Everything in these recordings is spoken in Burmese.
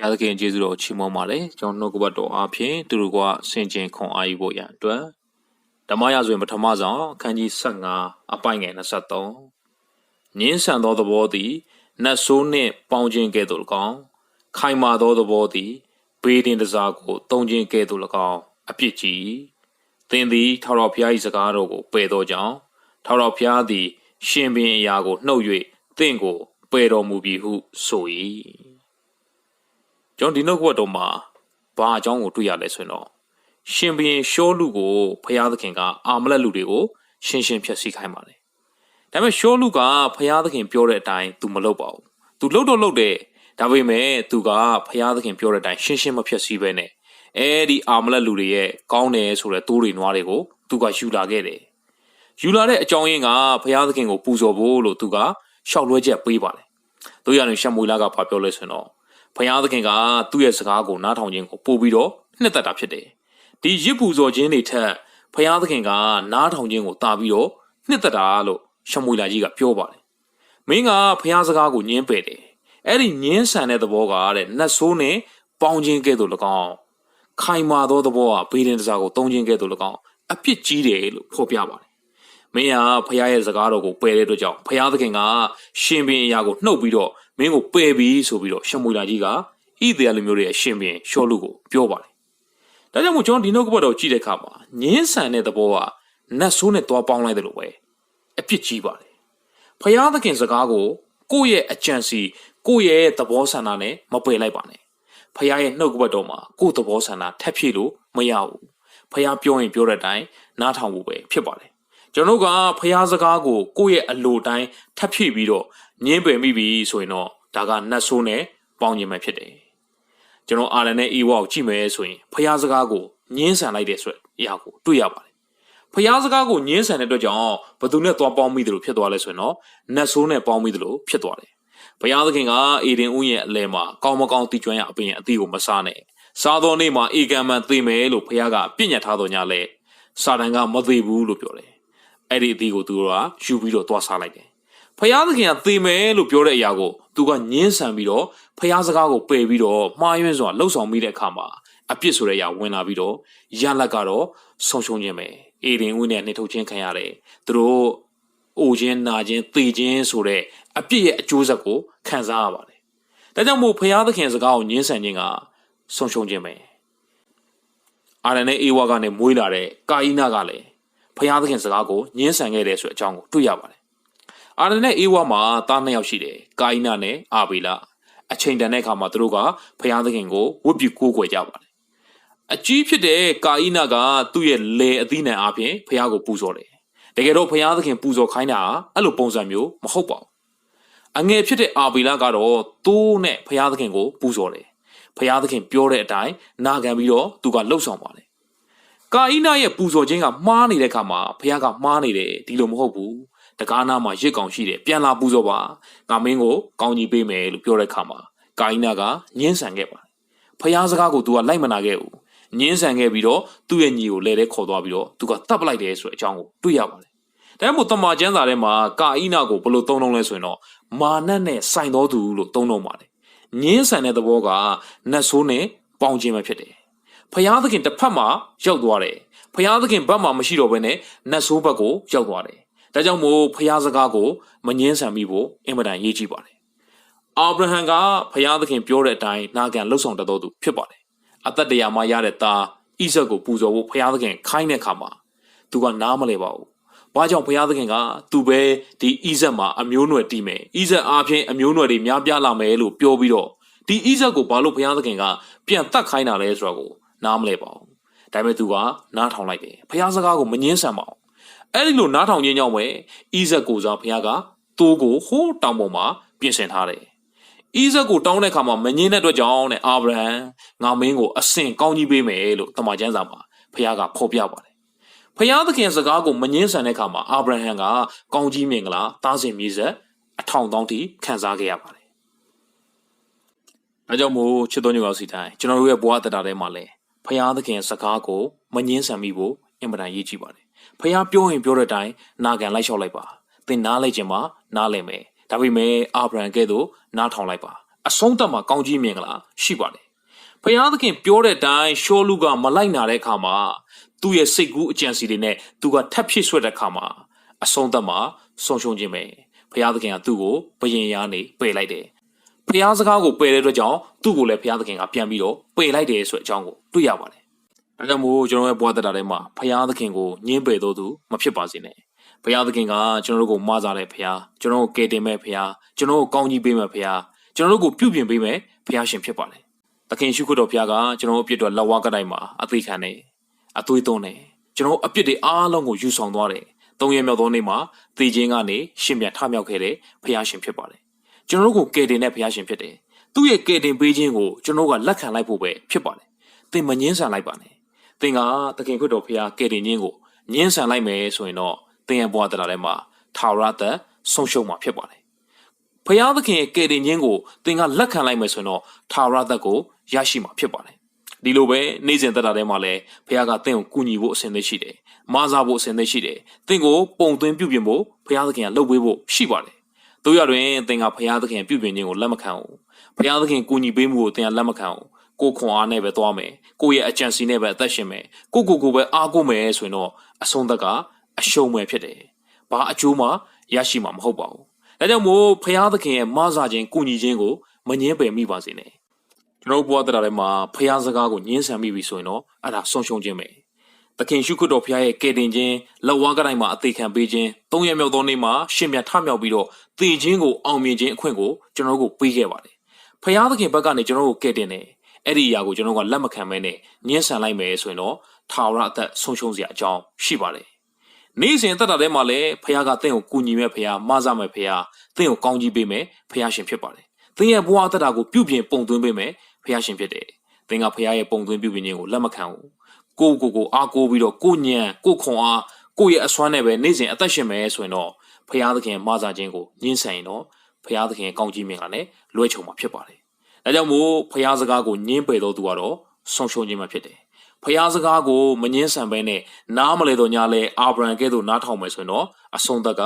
ဘုရားသခင်ကျေးဇူးတော်ချီးမွမ်းပါတယ်ကျွန်တော်နှုတ်ကပတ်တော်အားဖြင့်သူတို့ကဆင်ခြင်ခွန်အားယူဖို့ရန်အတွက်ဓမ္မရာဇဝင်ပထမဆုံးအခန်းကြီး15အပိုင်ငယ်23ငင်းဆန်သောသဘောသည်နတ်ဆိုးနှင့်ပေါင်းခြင်းကဲ့သို့၎င်းခိုင်မာသောသဘောသည်ဘေးတင်တစားကိုတုံခြင်းကဲ့သို့၎င်းအပြစ်ကြီးသင်သည်ထာဝရဘုရား၏စကားတော်ကိုပယ်သောကြောင့်ထာဝရဘုရားသည် ရှင်ဘင်အရာကိုနှုတ်၍သင်ကိုပယ်တော်မူပြီဟုဆို၏ ကျွန်တော်ဒီနှုတ်ကပတ်တော်မှာဘာအကြောင်းကိုတွေ့ရလဲဆိုရင်တော့ရှင်ဘရင်ရှောလူကိုဖျားသခင်ကအာမလက်လူတွေကိုရှင်းရှင်းဖြတ်စီခိုင်းပါတယ်။ဒါပေမဲ့ရှောလူကဖျားသခင်ပြောတဲ့အတိုင်းသူမလုပ်ပါဘူး။ तू လုပ်တော့လုပ်တယ်။ဒါပေမဲ့သူကဖျားသခင်ပြောတဲ့အတိုင်းရှင်းရှင်းမဖြတ်စီပဲနဲ့အဲဒီအာမလက်လူတွေရဲ့ကောင်းတယ်ဆိုတဲ့တိုးတွေနွားတွေကိုသူကယူလာခဲ့တယ်။ယူလာတဲ့အကြောင်းရင်းကဖျားသခင်ကိုပူဇော်ဖို့လို့သူကရှောက်လွှဲချက်ပေးပါတယ်။တို့ရရင်ရှမွေလာကဘာပြောလဲဆိုရင်တော့ ဘုရားသခင်ကသူ့ရဲ့စကားကိုနားထောင်ခြင်းကိုပို့ပြီးတော့နှစ်သက်တာဖြစ်တယ်ဒီရစ်ပူဇော်ခြင်းတွေထက်ဘုရားသခင်ကနားထောင်ခြင်းကိုတာပြီးတော့နှစ်သက်တာလို့ရှမွေလာကြီးကပြောပါတယ်မင်းကဘုရားစကားကိုညင်းပယ်တယ်အဲ့ဒီညင်းဆန်တဲ့သဘောကတဲ့နတ်ဆိုးနဲ့ပေါင်းခြင်းကဲ့သို့၎င်းခိုင်မာသောသဘောကဘေးဒင်တစားကိုတုံးခြင်းကဲ့သို့၎င်းအပြစ်ကြီးတယ်လို့ဖော်ပြပါတယ် မင်းကဖခင်ရဲ့စကားတော်ကိုပယ်တဲ့အတွက်ကြောင့်ဖခင်သခင်ကရှင်ဘင်အရာကိုနှုတ်ပြီးတော့မင်းကိုပယ်ပြီးဆိုပြီးတော့ရှမွေလာကြီးကဣသေလလူမျိုးတွေရဲ့ရှင်ဘင်ရှောလူကိုပြောပါတယ်။ဒါကြောင့်မို့ကျွန်တော်ဒီနှုတ်ကပတ်တော်ကြည့်တဲ့အခါမှာငင်းဆန်တဲ့သဘောကနတ်ဆိုးနဲ့တွားပေါင်းလိုက်တယ်လို့ပဲအပြစ်ကြီးပါတယ်။ဖခင်သခင်စကားကိုကိုယ့်ရဲ့အကြံစီကိုယ့်ရဲ့သဘောဆန္ဒနဲ့မပယ်လိုက်ပါနဲ့။ဖခင်ရဲ့နှုတ်ကပတ်တော်မှာကိုယ့်သဘောဆန္ဒထပ်ဖြည့်လို့မရဘူး။ဖခင်ပြောရင်ပြောတဲ့အတိုင်းနားထောင်ဖို့ပဲဖြစ်ပါတယ်။ ကျွန်တော်ကဖះစကားကိုကိုယ့်ရဲ့အလိုတိုင်းထပ်ဖြည့်ပြီးတော့ညင်းပယ်မိပြီဆိုရင်တော့ဒါကနတ်ဆိုးနဲ့ပေါင်းခြင်းပဲဖြစ်တယ်ကျွန်တော်အာရန်နဲ့အေဝါကိုကြည့်မယ်ဆိုရင်ဖះစကားကိုညင်းဆန်လိုက်တဲ့ဆိုတဲ့အရာကိုတွေ့ရပါတယ်ဖះစကားကိုညင်းဆန်တဲ့အတွက်ကြောင့်ဘသူနဲ့သွားပေါင်းမိတယ်လို့ဖြစ်သွားလဲဆိုရင်တော့နတ်ဆိုးနဲ့ပေါင်းမိတယ်လို့ဖြစ်သွားတယ်ဘုရားသခင်ကအေဒင်ဥရဲ့အလဲမှာကောင်းမကောင်းတီကျွမ်းရအပင်အသီးကိုမစားနဲ့စားသောနေ့မှာအေကံမန်သိမယ်လို့ဘုရားကပြညတ်ထားတော်ညာလဲစာတန်ကမသိဘူးလို့ပြောတယ် အဲ့ဒီအသီးကိုသူတို့ကယူပြီးတော့သွားစားလိုက်တယ်ဖယားသခင်ကသေမယ်လို့ပြောတဲ့အရာကိုသူကညင်းဆန်ပြီးတော့ဖယားစကားကိုပယ်ပြီးတော့မှားယွင်းစွာလှုပ်ဆောင်မိတဲ့အခါမှာအပြစ်ဆိုတဲ့အရာဝင်လာပြီးတော့ရလက်ကတော့ဆုံးရှုံးခြင်းပဲအေဒင်ဝင်းနဲ့နှိထုတ်ခြင်းခံရတယ်သူတို့အိုခြင်းနာခြင်းသေခြင်းဆိုတဲ့အပြစ်ရဲ့အကျိုးဆက်ကိုခံစားရပါတယ်ဒါကြောင့်မို့ဖယားသခင်စကားကိုညင်းဆန်ခြင်းကဆုံးရှုံးခြင်းပဲအာရန်နဲ့အေဝါကနေမွေးလာတဲ့ကာအိနာကလည်း ဖယားသခင်စကားကိုညင်းဆန်ခဲ့တယ်ဆိုတဲ့အကြောင်းကိုတွေ့ရပါတယ်အာရန်နဲ့အေဝါမှာသားနှစ်ယောက်ရှိတယ်။ကာအိနာနဲ့အာဘေလာအချိန်တန်တဲ့အခါမှာသူတို့ကဖျားသခင်ကိုဝတ်ပြုကိုးကွယ်ကြပါတယ်။အကြီးဖြစ်တဲ့ကာအိနာကသူ့ရဲ့လေအသီးနှံအပြင်ဖျားကိုပူဇော်တယ်။တကယ်တော့ဖျားသခင်ပူဇော်ခိုင်းတာအဲ့လိုပုံစံမျိုးမဟုတ်ပါဘူး။အငယ်ဖြစ်တဲ့အာဘေလာကတော့သိုးနဲ့ဖျားသခင်ကိုပူဇော်တယ်။ဖျားသခင်ပြောတဲ့အတိုင်းနာခံပြီးတော့သူကလှုပ်ဆောင်ပါတယ်။ ကာအိနာရဲ့ပူဇော်ခြင်းကမှားနေတဲ့အခါမှာဖျားကမှားနေတယ်ဒီလိုမဟုတ်ဘူး။တကားနာမှာရစ်ကောင်ရှိတယ်ပြန်လာပူဇော်ပါငါမင်းကိုကောင်းကြီးပေးမယ်လို့ပြောတဲ့ခါမှာကာအိနာကညှင်းဆန်ခဲ့ပါတယ်ဖះစကားကိုသူကလိုက်မနာခဲ့ဘူးညှင်းဆန်ခဲ့ပြီးတော့သူ့ရဲ့ညီကိုလဲလဲခေါ်သွားပြီးတော့သူကတတ်ပလိုက်တယ်ဆိုတဲ့အကြောင်းကိုတွေ့ရပါတယ်ဒါမှမဟုတ်တမန်ကျမ်းစာထဲမှာကာအိနာကိုဘယ်လိုသုံးလုံးလဲဆိုရင်တော့မာနတ်နဲ့ဆိုင်တော်သူလို့သုံးလုံးပါတယ်ညင်းဆန်တဲ့သဘောကနတ်ဆိုးနဲ့ပေါင်းခြင်းပဲဖြစ်တယ် ဖះသခင်တစ်ဖက်မှာရောက်သွားတယ်ဖះသခင်ဘက်မှာမရှိတော့ဘဲနဲ့နတ်ဆိုးဘက်ကိုရောက်သွားတယ်ဒါကြောင့်မို့ဖျားစကားကိုမငင်းဆန်မိဖို့အင်မတန်ရေးကြည့်ပါတယ်။အာဗြဟံကဖျားသခင်ပြောတဲ့အတိုင်းနာခံလှုပ်ဆောင်တတ်တော်သူဖြစ်ပါတယ်။အသက်တရားမှာရတဲ့သားဣဇက်ကိုပူဇော်ဖို့ဖျားသခင်ခိုင်းတဲ့အခါမှာသူကနားမလဲပါဘူး။ဘာကြောင့်ဖျားသခင်ကသူပဲဒီဣဇက်မှာအမျိုးနွယ်တည်မယ်။ဣဇက်အားဖြင့်အမျိုးနွယ်တွေများပြားလာမယ်လို့ပြောပြီးတော့ဒီဣဇက်ကိုဘာလို့ဖျားသခင်ကပြန်တတ်ခိုင်းတာလဲဆိုတော့ကို နားမလဲပါဘူး။ဒါပေမဲ့သူကနားထောင်လိုက်တယ်။ဖျားစကားကိုမငင်းဆန်ပါဘူးအဲ့ဒီလိုနားထောင်ခြင်းကြောင့်ပဲဣဇက်ကိုစားဘုရားကတိုးကိုဟိုးတောင်ပေါ်မှာပြင်ဆင်ထားတယ်ဣဇက်ကိုတောင်းတဲ့အခါမှာမငင်းတဲ့အတွက်ကြောင့်တဲ့အာဗြဟံငါမင်းကိုအစင်ကောင်းကြီးပေးမယ်လို့တမန်ကျမ်းစာမှာဘုရားကဖော်ပြပါတယ်ဖျားသခင်စကားကိုမငင်းဆန်တဲ့အခါမှာအာဗြဟံကကောင်းကြီးမင်္ဂလာတားစင်မြေဆက်အထောင်တောင်းထိခံစားခဲ့ရပါတယ်။ဒါကြောင့်မို့ချစ်တော်ညောင်စီတိုင်းကျွန်တော်တို့ရဲ့ဘဝတရားထဲမှာလည်း ဖျားသခင်စကားကိုမငင်းဆန်မိဖို့အင်မတန်ရည်ကြည်ပါတယ်ဖះပြောရင်ပြောတဲ့အတိုင်းနာခံလိုက်လျှောက်လိုက်ပါသင်နားလိုက်ခြင်းမှာနားလည်မယ်ဒါပေမဲ့အာဗြဟံကဲ့သို့နားထောင်လိုက်ပါအဆုံးသတ်မှာကောင်းကြီးမြင်ကလားရှိပါတယ်ဖယားသခင်ပြောတဲ့အတိုင်းရှောလူကမလိုက်နာတဲ့အခါမှာသူ့ရဲ့စိတ်ကူးအကြံစီတွေနဲ့သူကထပ်ဖြစ်ဆွဲတဲ့အခါမှာအဆုံးသတ်မှာဆုံးရှုံးခြင်းပဲဖယားသခင်ကသူ့ကိုဘယင်ရားနေပယ်လိုက်တယ် ဖယားစကားကိုပယ်တဲ့အတွက်ကြောင့်သူ့ကိုလည်းဖယားသခင်ကပြန်ပြီးတော့ပယ်လိုက်တယ်ဆိုတဲ့အကြောင်းကိုတွေ့ရပါတယ်ဒါကြောင့်မို့ကျွန်တော်ရဲ့ဘဝတရားထဲမှာဖယားသခင်ကိုညှင်းပယ်တော်သူမဖြစ်ပါစေနဲ့ဖယားသခင်ကကျွန်တော်တို့ကိုမဆာတဲ့ဖယားကျွန်တော်ကိုကယ်တင်မဲ့ဖယားကျွန်တော်ကိုကောင်းကြီးပေးမဲ့ဖယားကျွန်တော်တို့ကိုပြုပြင်ပေးမဲ့ဖယားရှင်ဖြစ်ပါတယ်သခင်ရှုခွတ်တော်ဖယားကကျွန်တော်တို့အပြစ်တော်လက်ဝါးကတိုင်းမှာအသေးခံနေအသွေးသွန်းနေကျွန်တော်တို့အပြစ်တွေအားလုံးကိုယူဆောင်သွားတယ်သုံးရမြောက်သောနေ့မှာသေခြင်းကနေရှင်ပြန်ထမြောက်ခဲ့တဲ့ဖယားရှင်ဖြစ်ပါတယ် ကျွန်တော်တို့ကိုကယ်တင်တဲ့ဖယားရှင်ဖြစ်တယ်သူ့ရဲ့ကယ်တင်ပေးခြင်းကိုကျွန်တော်တို့ကလက်ခံလိုက်ဖို့ပဲဖြစ်ပါတယ်သင်မငင်းဆန်လိုက်ပါနဲ့သင်ကသခင်ခွတ်တော်ဖယားကယ်တင်ခြင်းကိုငင်းဆန်လိုက်မယ်ဆိုရင်တော့သင်ရဲ့ဘဝတရားထဲမှာထာဝရသက်ဆုံးရှုံးမှာဖြစ်ပါတယ်ဖယားသခင်ရဲ့ကယ်တင်ခြင်းကိုသင်ကလက်ခံလိုက်မယ်ဆိုရင်တော့ထာဝရသက်ကိုရရှိမှာဖြစ်ပါတယ်ဒီလိုပဲနေ့စဉ်သက်တာထဲမှာလည်းဖခင်ကတင့်ကိုကူညီဖို့အစဉ်သင့်ရှိတယ်။မာစားဖို့အစဉ်သင့်ရှိတယ်။တင့်ကိုပုံသွင်းပြုပြင်ဖို့ဖခင်သခင်ကလှုပ်ပေးဖို့ရှိပါတယ်။ တို့ရတွင်သင်ကဖခင်သခင်ပြုပြင်ခြင်းကိုလက်မခံဘူး။ဖခင်သခင်ကူညီပေးမှုကိုသင်ကလက်မခံဘူး။ကိုခွန်အားနဲ့ပဲသွားမယ်။ကိုရဲ့အကြံစီနဲ့ပဲအသက်ရှင်မယ်။ကိုကိုကိုပဲအားကိုးမယ်ဆိုရင်တော့အဆုံးသက်ကအရှုံးပဲဖြစ်တယ်။ဘာအကျိုးမှရရှိမှာမဟုတ်ပါဘူး။ဒါကြောင့်မို့ဖခင်သခင်ရဲ့မာစားခြင်းကူညီခြင်းကိုမငင်းပယ်မိပါစေနဲ့။ကျွန်တော်တို့ဘဝတရားထဲမှာဖျားစကားကိုညှင်းဆန်မိပြီဆိုရင်တော့အဲ့ဒါဆုံးရှုံးခြင်းပဲ သခင်ရှုခွတ်တော်ဖျားရဲ့ကယ်တင်ခြင်းလက်ဝါးကတိုင်းမှာအသေးခံပေးခြင်းသုံးရမြောက်သောနေ့မှာရှင်မြတ်ထမြောက်ပြီးတော့တည်ခြင်းကိုအောင်မြင်ခြင်းအခွင့်ကိုကျွန်တော်တို့ကိုပေးခဲ့ပါတယ်ဖျားသခင်ဘက်ကနေကျွန်တော်တို့ကိုကယ်တင်တယ်အဲ့ဒီအရာကိုကျွန်တော်တို့ကလက်မခံမဲနဲ့ညှင်းဆန်လိုက်မယ်ဆိုရင်တော့ထာဝရအသက်ဆုံးရှုံးစရာအကြောင်းရှိပါတယ်နေ့စဉ်သက်တာထဲမှာလည်းဖခင်ကတင့်ကိုကူညီမဲ့ဖခင်မဆမဲ့ဖခင်တင့်ကိုကောင်းကြီးပေးမယ်ဖခင်ရှင်ဖြစ်ပါတယ်သင်ရဲ့ဘဝသက်တာကိုပြုပြင်ပုံသွင်းပေးမယ်ဖះရှင်ဖြစ်တယ်။သင်ကဖះရဲ့ပုံသွင်းပြုပြင်ခြင်းကိုလက်မခံဘူး။ ကိုကိုကိုအားကိုးပြီးတော့ကိုညံကိုခွန်အားကိုရဲ့အစွမ်းနဲ့ပဲနေ့စဉ်အသက်ရှင်မယ်ဆိုရင်တော့ဖះသခင်မဆာခြင်းကိုညှင်းဆန်ရင်တော့ဖះသခင်ကောင်းကြီးမြင်ကလည်းလွှဲချုံမှာဖြစ်ပါတယ်။ဒါကြောင့်မို့ဖះစကားကိုညှင်းပယ်တော်သူကတော့ဆုံးရှုံးခြင်းမှဖြစ်တယ်။ဖះစကားကိုမငင်းဆန်ဘဲနဲ့နားမလဲတော့ညာလဲအာဗြဟံကဲ့သို့နားထောင်မယ်ဆိုရင်တော့အဆုံးသက်က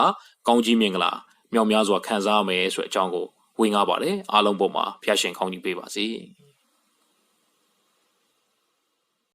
ကောင်းကြီးမြင်ကလားမြောက်များစွာခံစားရမယ်ဆိုတဲ့အကြောင်းကိုဝေငှပါတယ်အားလုံးပေါ်မှာဖះရှင်ကောင်းကြီးပေးပါစေ။